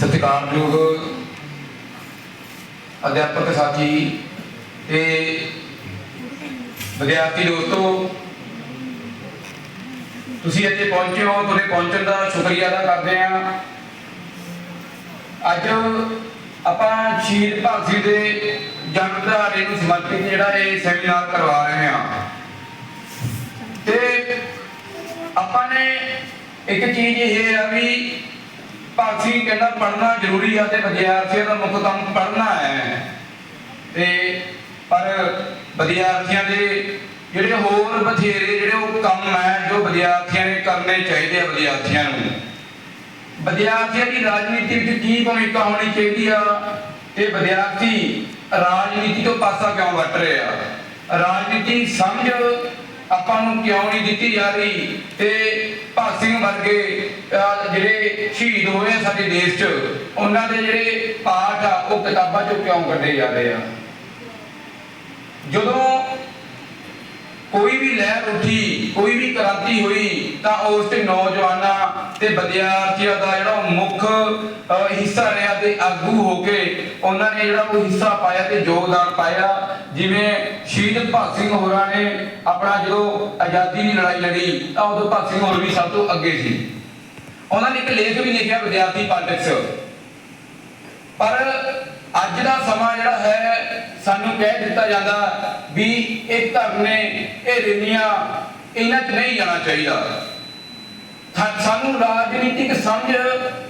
ਸਤਿਕਾਰਯੋਗ ਅਧਿਆਪਕ ਸਾਥੀ ਤੇ ਵਿਦਿਆਰਥੀ ਦੋਸਤੋ, ਤੁਸੀਂ ਇੱਥੇ ਪਹੁੰਚੇ ਹੋ, ਤੁਹਾਡੇ ਪਹੁੰਚਣ ਦਾ ਸ਼ੁਕਰੀਆ ਅਦਾ ਕਰਦੇ ਹਾਂ। ਅੱਜ ਆਪਾਂ ਸ਼ਹੀਦ ਭਗਤ ਸਿੰਘ ਦੇ ਜਨਮ ਦਿਹਾੜੇ ਨੂੰ ਸਮਰਪਿਤ ਜਿਹੜਾ ਇਹ ਸੈਮੀਨਾਰ ਕਰਵਾ ਰਹੇ ਹਾਂ। ਤੇ ਆਪਾਂ ਨੇ ਇੱਕ ਚੀਜ਼ ਇਹ ਆ ਵੀ ਭਗਤ ਸਿੰਘ ਕਹਿੰਦਾ ਪੜ੍ਹਨਾ ਜ਼ਰੂਰੀ ਆ ਤੇ ਵਿਦਿਆਰਥੀਆਂ ਦਾ ਮੁੱਖ ਕੰਮ ਪੜ੍ਹਨਾ ਹੈ। ਤੇ ਪਰ ਵਿਦਿਆਰਥੀਆਂ ਦੇ ਜਿਹੜੇ ਹੋਰ ਬਥੇਰੇ ਜਿਹੜੇ ਉਹ ਕੰਮ ਹੈ, ਜੋ ਵਿਦਿਆਰਥੀਆਂ ਨੇ ਕਰਨੇ ਚਾਹੀਦੇ ਆ ਵਿਦਿਆਰਥੀਆਂ ਨੂੰ। ਵਿਦਿਆਰਥੀਆਂ ਦੀ ਰਾਜਨੀਤੀ ਵਿੱਚ ਕੀ ਭੂਮਿਕਾ ਹੋਣੀ ਚਾਹੀਦੀ ਆ ਤੇ ਵਿਦਿਆਰਥੀ ਰਾਜਨੀਤੀ ਤੋਂ ਪਾਸਾ ਕਿਉਂ ਵੱਟ ਰਹੇ ਆ? ਰਾਜਨੀਤੀ ਸਮਝ ਆਪਾਂ ਨੂੰ ਕਿਉਂ ਨਹੀਂ ਦਿੱਤੀ ਜਾ ਰਹੀ? ਤੇ ਭਗਤ ਸਿੰਘ ਵਰਗੇ ਜਿਹੜੇ ਸ਼ਹੀਦ ਹੋਏ ਆ ਸਾਡੇ ਦੇਸ਼ 'ਚ, ਉਹਨਾਂ ਦੇ ਜਿਹੜੇ ਪਾਠ ਆ, ਉਹ ਕਿਤਾਬਾਂ 'ਚੋਂ ਕਿਉਂ ਕੱਢੇ ਜਾ ਆ? ਜਦੋਂ ਕੋਈ ਵੀ ਲਹਿਰ ਉੱਠੀ, ਕੋਈ ਵੀ ਕ੍ਰਾਂਤੀ ਹੋਈ, ਤਾਂ ਉਸ ਤੇ ਨੌਜਵਾਨਾਂ ਤੇ ਵਿਦਿਆਰਥੀਆਂ ਦਾ ਜਿਹੜਾ ਮੁੱਖ ਹਿੱਸਾ ਰਿਹਾ ਤੇ ਆਗੂ ਹੋ ਕੇ ਉਹਨਾਂ ਨੇ ਜਿਹੜਾ ਉਹ ਹਿੱਸਾ ਪਾਇਆ ਤੇ ਯੋਗਦਾਨ ਪਾਇਆ। ਜਿਵੇਂ ਸ਼ਹੀਦ ਭਗਤ ਸਿੰਘ ਹੋਰਾਂ ਨੇ ਆਪਣਾ ਜਦੋਂ ਆਜ਼ਾਦੀ ਦੀ ਲੜਾਈ ਲੜੀ, ਤਾਂ ਉਦੋਂ ਭਗਤ ਸਿੰਘ ਹੋਰ ਵੀ ਸਭ ਤੋਂ ਅੱਗੇ ਸੀ। ਉਹਨਾਂ ਨੇ ਇੱਕ ਲੇਖ ਵੀ ਲਿਖਿਆ ਵਿਦਿਆਰਥੀ ਪਾਲਿਟਿਕਸ ਪਰ ਅੱਜ ਦਾ ਸਮਾਂ ਜਿਹੜਾ ਹੈ, ਸਾਨੂੰ ਕਹਿ ਦਿੱਤਾ ਜਾਂਦਾ ਵੀ ਇਹ ਧਰਨੇ, ਇਹ ਰਿੰਨੀਆਂ ਇਹਨਾਂ 'ਚ ਨਹੀਂ ਜਾਣਾ ਚਾਹੀਦਾ। ਸਾਨੂੰ ਰਾਜਨੀਤਿਕ ਸਮਝ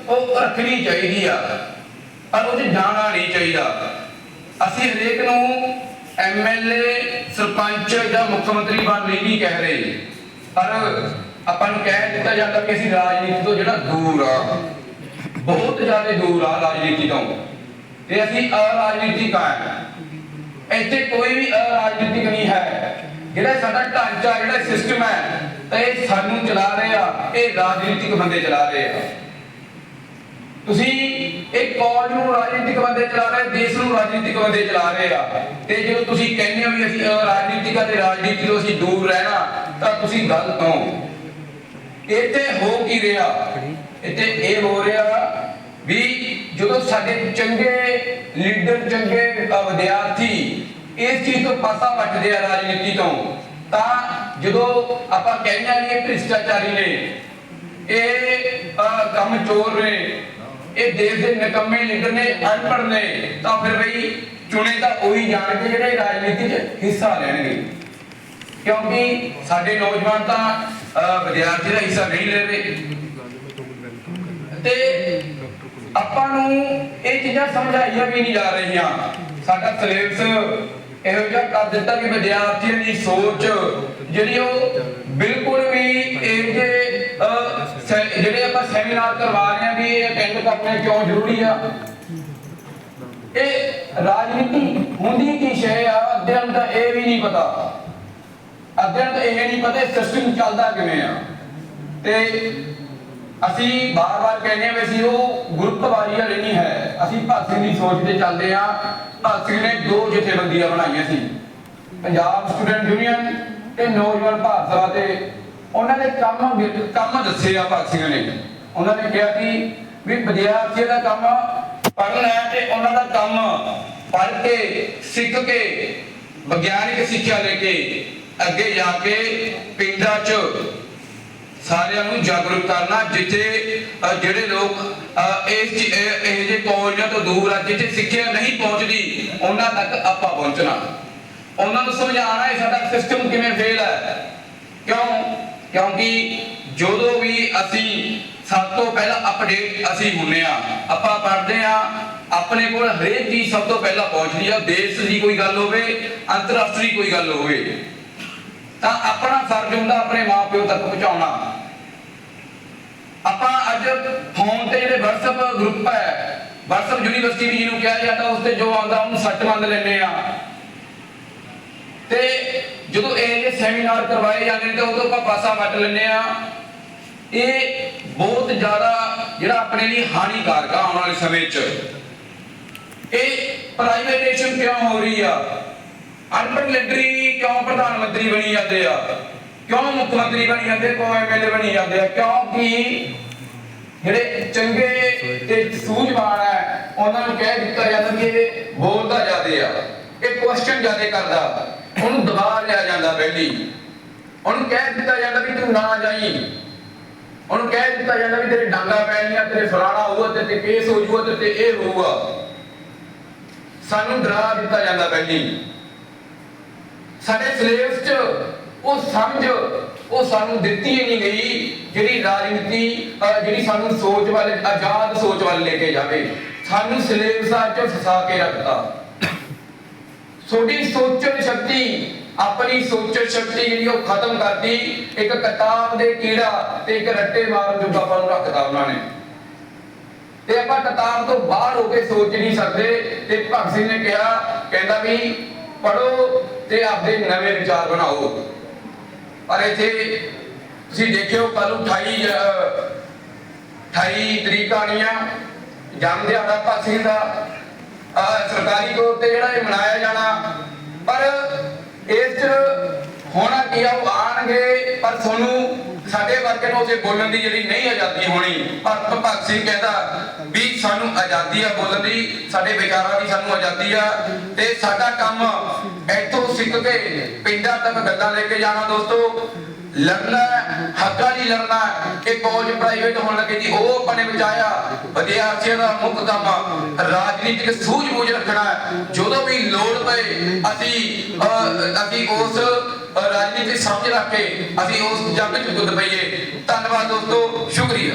ਉਹ ਰੱਖਣੀ ਚਾਹੀਦੀ ਆ, ਪਰ ਉਹ 'ਚ ਜਾਣਾ ਨਹੀਂ ਚਾਹੀਦਾ। ਅਸੀਂ ਹਰੇਕ ਨੂੰ ਐਮਐਲਏ ਸਰਪੰਚ ਜਾਂ ਮੁੱਖ ਮੰਤਰੀ ਬਣ ਲਈ ਨਹੀਂ ਕਹਿ ਰਹੇ। ਪਰ ਆਪਾਂ ਨੂੰ ਕਹਿ ਦਿੱਤਾ ਜਾਂਦਾ ਕਿ ਅਸੀਂ ਰਾਜਨੀਤੀ ਤੋਂ ਜਿਹੜਾ ਦੂਰ ਆ, ਬਹੁਤ ਜ਼ਿਆਦਾ ਦੂਰ ਆ ਰਾਜਨੀਤੀ ਤੋਂ। ਤੇ ਅਸੀਂ ਅਰਾਜਨੀਤਿਕ ਆ। ਇੱਥੇ ਕੋਈ ਵੀ ਅਰਾਜਨੀਤਿਕ ਨਹੀਂ ਹੈ। ਜਿਹੜਾ ਸਾਡਾ ਢਾਂਚਾ, ਜਿਹੜਾ ਸਿਸਟਮ ਹੈ, ਤਾਂ ਇਹ ਸਾਨੂੰ ਚਲਾ ਰਹੇ ਆ, ਇਹ ਰਾਜਨੀਤਿਕ ਬੰਦੇ ਚਲਾ ਰਹੇ ਆ। ਤੁਸੀਂ ਇੱਕ ਕੌਮ ਨੂੰ ਰਾਜਨੀਤਿਕ ਬੰਦੇ ਚਲਾ ਰਹੇ, ਦੇਸ਼ ਨੂੰ ਰਾਜਨੀਤਿਕ ਬੰਦੇ ਚਲਾ ਰਹੇ ਆ। ਤੇ ਜਦੋਂ ਤੁਸੀਂ ਕਹਿੰਦੇ ਹੋ ਵੀ ਅਸੀਂ ਰਾਜਨੀਤਿਕ ਅਤੇ ਰਾਜਨੀਤੀ ਤੋਂ ਅਸੀਂ ਦੂਰ ਰਹਿਣਾ, ਤਾਂ ਤੁਸੀਂ ਗਲਤ ਹੋ। ਇੱਥੇ ਹੋ ਕੀ ਰਿਹਾ? ਇੱਥੇ ਇਹ ਹੋ ਰਿਹਾ ਵੀ ਜਦੋਂ ਸਾਡੇ ਚੰਗੇ ਲੀਡਰ ਚੰਗੇ ਵਿਦਿਆਰਥੀ ਇਸ ਚੀਜ਼ ਤੋਂ ਪਾਸਾ ਵੱਟਦੇ ਆ ਰਾਜਨੀਤੀ ਤੋਂ ਤਾਂ ਜਦੋਂ ਆਪਾਂ ਕਹਿੰਦੇ ਆ ਇਹ ਭ੍ਰਿਸ਼ਟਾਚਾਰੀ ਨੇ ਇਹ ਕੰਮ ਚੋਰ ਨੇ ਇਹ ਦੇਸ਼ ਦੇ ਨਿਕੰਮੇ ਲੀਡਰ ਨੇ ਅਨਪੜ੍ਹ ਨੇ ਤਾਂ ਫਿਰ ਬਈ ਚੁਣੇ ਤਾਂ ਉਹੀ ਜਾਣਗੇ ਜਿਹੜੇ ਰਾਜਨੀਤੀ 'ਚ ਹਿੱਸਾ ਲੈਣਗੇ। ਕਿਉਂਕਿ ਸਾਡੇ ਨੌਜਵਾਨ ਤਾਂ ਵਿਦਿਆਰਥੀ ਦਾ ਹਿੱਸਾ ਨਹੀਂ ਲੈ ਰਹੇ। ਤੇ ਆਪਾਂ ਨੂੰ ਇਹ ਚੀਜ਼ਾਂ ਸਮਝਾਈਆਂ ਵੀ ਨਹੀਂ ਜਾ ਰਹੀਆਂ। ਸਾਡਾ ਸਿਲੇਬਸ ਇਹੋ ਜਿਹਾ ਕਰ ਦਿੱਤਾ ਕਿ ਵਿਦਿਆਰਥੀਆਂ ਦੀ ਸੋਚ ਜਿਹੜੀ ਉਹ ਬਿਲਕੁਲ ਵੀ ਇਹ ਜੇ ਜਿਹੜੇ ਆਪਾਂ ਸੈਮੀਨਾਰ ਕਰਵਾ ਰਹੇ ਹਾਂ ਵੀ ਇਹ ਅਟੈਂਡ ਕਰਨੇ ਕਿਉਂ ਜ਼ਰੂਰੀ ਆ? ਇਹ ਰਾਜਨੀਤੀ ਹੁੰਦੀ ਕੀ ਸ਼ੈ ਆ ਅਧਿਅਨ ਦਾ ਇਹ ਵੀ ਨਹੀਂ ਪਤਾ। ਅਧਿਅਨ ਤਾਂ ਇਹ ਨਹੀਂ ਪਤਾ ਸਿਸਟਮ ਚੱਲਦਾ ਕਿਵੇਂ ਆ। ਤੇ ਅਸੀਂ ਬਾਰ-ਬਾਰ ਕਹਿੰਦੇ ਆ ਵੀ ਅਸੀਂ ਉਹ ਗਰੁੱਪਵਾਰੀ ਵਾਲੀ ਨਹੀਂ ਹੈ। ਅਸੀਂ ਭਗਤ ਸਿੰਘ ਦੀ ਸੋਚ ਤੇ ਚੱਲਦੇ ਆ। ਭਗਤ ਨੇ ਦੋ ਜਥੇਬੰਦੀਆਂ ਬਣਾਈਆਂ ਸੀ। ਪੰਜਾਬ ਸਟੂਡੈਂਟ ਯੂਨੀਅਨ ਤੇ ਨੌਜਵਾਨ ਭਾਰਤ ਤੇ ਉਹਨਾਂ ਨੇ ਕੰਮ ਕੰਮ ਦੱਸੇ ਆ ਭਗਤ ਨੇ। ਉਹਨਾਂ ਨੇ ਕਿਹਾ ਕਿ ਵੀ ਵਿਦਿਆਰਥੀਆਂ ਦਾ ਕੰਮ ਪੜ੍ਹਨਾ ਤੇ ਉਹਨਾਂ ਦਾ ਕੰਮ ਪੜ੍ਹ ਕੇ, ਸਿੱਖ ਕੇ, ਵਿਗਿਆਨਿਕ ਸਿੱਖਿਆ ਲੈ ਕੇ ਅੱਗੇ ਜਾ ਕੇ ਪਿੰਡਾਂ 'ਚ ਸਾਰਿਆਂ ਨੂੰ ਜਾਗਰੂਕ ਕਰਨਾ, ਜਿੱਥੇ ਜਿਹੜੇ ਲੋਕ ਇਸ ਇਹ ਜੇ ਕਾਲਜਾਂ ਤੋਂ ਦੂਰ ਆ, ਜਿੱਥੇ ਸਿੱਖਿਆ ਨਹੀਂ ਪਹੁੰਚਦੀ, ਉਹਨਾਂ ਤੱਕ ਆਪਾਂ ਪਹੁੰਚਣਾ। ਉਹਨਾਂ ਨੂੰ ਸਮਝਾਉਣਾ ਇਹ ਸਾਡਾ ਸਿਸਟਮ ਕਿਵੇਂ ਫੇਲ ਹੈ। ਕਿਉਂ? ਕਿਉਂਕਿ ਜਦੋਂ ਵੀ ਅਸੀਂ, ਸਭ ਤੋਂ ਪਹਿਲਾਂ ਅਪਡੇਟ ਅਸੀਂ ਹੁੰਨੇ ਆ, ਆਪਾਂ ਪੜ੍ਹਦੇ ਆ, ਆਪਣੇ ਕੋਲ ਹਰੇਕ ਚੀਜ਼ ਸਭ ਤੋਂ ਪਹਿਲਾਂ ਪਹੁੰਚਦੀ ਆ ਦੇਸ਼ ਦੀ ਕੋਈ ਗੱਲ ਹੋਵੇ, ਅੰਤਰਰਾਸ਼ਟਰੀ ਕੋਈ ਗੱਲ ਹੋਵੇ। ਤਾਂ ਆਪਣਾ ਫਰਜ਼ ਹੁੰਦਾ ਆਪਣੇ ਮਾਪਿਓ ਤੱਕ ਪਹੁੰਚਾਉਣਾ। ਆਪਾਂ ਅੱਜ ਫੋਨ ਤੇ ਜਿਹੜੇ WhatsApp ਗਰੁੱਪ ਹੈ, WhatsApp ਯੂਨੀਵਰਸਿਟੀ ਵੀ ਜਿਹਨੂੰ ਕਿਹਾ ਜਾਂਦਾ, ਉਸ ਤੇ ਜੋ ਆਉਂਦਾ, ਉਹਨੂੰ ਸੱਚ ਮੰਨ ਲੈਂਦੇ ਆ ਤੇ ਜਦੋਂ ਇਹ ਜਿਹੇ ਸੈਮੀਨਾਰ ਕਰਵਾਏ ਜਾਂਦੇ ਨੇ, ਤੇ ਉਦੋਂ ਆਪਾਂ ਪਾਸਾ ਵੱਟ ਲੈਂਦੇ ਆ ਇਹ ਬਹੁਤ ਜ਼ਿਆਦਾ ਜਿਹੜਾ ਆਪਣੇ ਲਈ ਹਾਨੀਕਾਰਕ ਆ ਆਉਣ ਵਾਲੇ ਸਮੇਂ 'ਚ। ਇਹ ਪ੍ਰਾਈਵੇਟੇਸ਼ਨ ਕਿਉਂ ਹੋ ਰਹੀ ਆ? ਅਰਬਨ ਲੀਡਰੀ ਕਿਉਂ ਪ੍ਰਧਾਨ ਮੰਤਰੀ ਬਣੀ ਜਾਂਦੇ ਆ? ਕਿਉਂ ਮੁੱਖ ਮੰਤਰੀ ਬਣੀ ਜਾਂਦੇ ਕਿਉਂ ਐਮਐਲਏ ਬਣੀ ਜਾਂਦੇ ਆ ਕਿਉਂਕਿ ਜਿਹੜੇ ਚੰਗੇ ਤੇ ਸੂਝਵਾਨ ਹੈ ਉਹਨਾਂ ਨੂੰ ਕਹਿ ਦਿੱਤਾ ਜਾਂਦਾ ਕਿ ਇਹ ਬੋਲਦਾ ਜ਼ਿਆਦੇ ਆ, ਇਹ ਕੁਐਸਚਨ ਜ਼ਿਆਦੇ ਕਰਦਾ, ਉਹਨੂੰ ਦਬਾ ਲਿਆ ਜਾਂਦਾ ਪਹਿਲੀ। ਉਹਨੂੰ ਕਹਿ ਦਿੱਤਾ ਜਾਂਦਾ ਵੀ ਤੂੰ ਨਾ ਜਾਈ। ਉਹਨੂੰ ਕਹਿ ਦਿੱਤਾ ਜਾਂਦਾ ਵੀ ਤੇਰੇ ਡਾਂਗਾ ਪੈਣੀਆਂ ਤੇਰੇ ਫਲਾਣਾ ਹੋਊਗਾ ਤੇ ਕੇਸ ਹੋ ਜਾਊਗਾ ਤੇ ਇਹ ਹੋਊਗਾ। ਸਾਨੂੰ ਡਰਾ ਦਿੱਤਾ ਜਾਂਦਾ ਪਹਿਲੀ। ਸਾਡੇ ਸਿਲੇਬਸ 'ਚ ਉਹ ਸਮਝ, ਉਹ ਸਾਨੂੰ ਦਿੱਤੀ ਹੀ ਨਹੀਂ ਗਈ ਜਿਹੜੀ ਰਾਜਨੀਤੀ ਜਿਹੜੀ ਸਾਨੂੰ ਸੋਚ ਵੱਲ, ਆਜ਼ਾਦ ਸੋਚ ਵੱਲ ਲੈ ਕੇ ਜਾਵੇ। ਸਾਨੂੰ ਸਿਲੇਬਸਾਂ 'ਚ ਫਸਾ ਕੇ ਰੱਖਤਾ। ਤੁਹਾਡੀ ਸੋਚਣ ਸ਼ਕਤੀ, ਆਪਣੀ ਸੋਚਣ ਸ਼ਕਤੀ ਜਿਹੜੀ ਉਹ ਖਤਮ ਕਰਤੀ। ਇੱਕ ਕਿਤਾਬ ਦੇ ਕੀੜਾ ਤੇ ਇੱਕ ਰੱਟੇ ਮਾਰਨ ਜੋਗਾ ਆਪਾਂ ਨੂੰ ਰੱਖਤਾ ਉਹਨਾਂ ਨੇ। ਤੇ ਆਪਾਂ ਕਿਤਾਬ ਤੋਂ ਬਾਹਰ ਹੋ ਕੇ ਸੋਚ ਨਹੀਂ ਸਕਦੇ। ਤੇ ਭਗਤ ਸਿੰਘ ਨੇ ਕਿਹਾ, ਕਹਿੰਦਾ ਵੀ ਪੜੋ ਤੇ ਆਪਦੇ ਨਵੇਂ ਵਿਚਾਰ ਬਣਾਓ। ਪਰ ਇੱਥੇ ਤੁਸੀਂ ਦੇਖਿਓ ਕੱਲ 28 28 ਤਰੀਕ ਆਉਣੀ ਜਨਮ ਦਿਹਾੜਾ ਭਗਤ ਦਾ। ਸਰਕਾਰੀ ਤੌਰ ਤੇ ਜਿਹੜਾ ਇਹ ਮਨਾਇਆ ਜਾਣਾ, ਪਰ ਇਸ ਚ ਹੋਣਾ ਕੀ ਆ, ਉਹ ਆਣਗੇ ਪਰ ਤੁਹਾਨੂੰ ਸਾਡੇ ਵਰਗੇ ਨੂੰ ਉਸੇ ਬੋਲਣ ਦੀ ਜਿਹੜੀ ਨਹੀਂ ਆਜ਼ਾਦੀ ਹੋਣੀ ਪਰ ਭਗਤ ਸਿੰਘ ਕਹਿੰਦਾ ਵੀ ਸਾਨੂੰ ਆਜ਼ਾਦੀ ਆ ਬੋਲਣ ਦੀ ਸਾਡੇ ਵਿਚਾਰਾਂ ਦੀ ਸਾਨੂੰ ਆਜ਼ਾਦੀ ਆ। ਤੇ ਸਾਡਾ ਕੰਮ ਇੱਥੋਂ ਸਿੱਖ ਕੇ ਪਿੰਡਾਂ ਤੱਕ ਗੱਲਾਂ ਲੈ ਕੇ ਜਾਣਾ ਦੋਸਤੋ। ਲੜਨਾ ਹੈ, ਹੱਕਾਂ ਲਈ ਲੜਨਾ ਹੈ। ਕਾਲਜ ਪ੍ਰਾਈਵੇਟ ਹੋਣ ਲੱਗੇ ਜੀ ਉਹ ਆਪਣੇ ਬਚਾਇਆ। ਵਿਦਿਆਰਥੀਆਂ ਦਾ ਮੁੱਖ ਕੰਮ ਰਾਜਨੀਤਿਕ ਸੂਝ-ਬੂਝ ਰੱਖਣਾ ਜਦੋਂ ਵੀ ਲੋੜ ਪਏ ਅਸੀਂ ਅਸੀਂ ਉਸ ਅਹ, ਰਾਜਨੀਤਿਕ ਸਮਝ ਰੱਖ ਕੇ ਅਸੀਂ ਉਸ ਜੰਗ 'ਚ ਗੁੱਦ ਪਈਏ ਧੰਨਵਾਦ ਦੋਸਤੋ ਸ਼ੁਕਰੀਆ।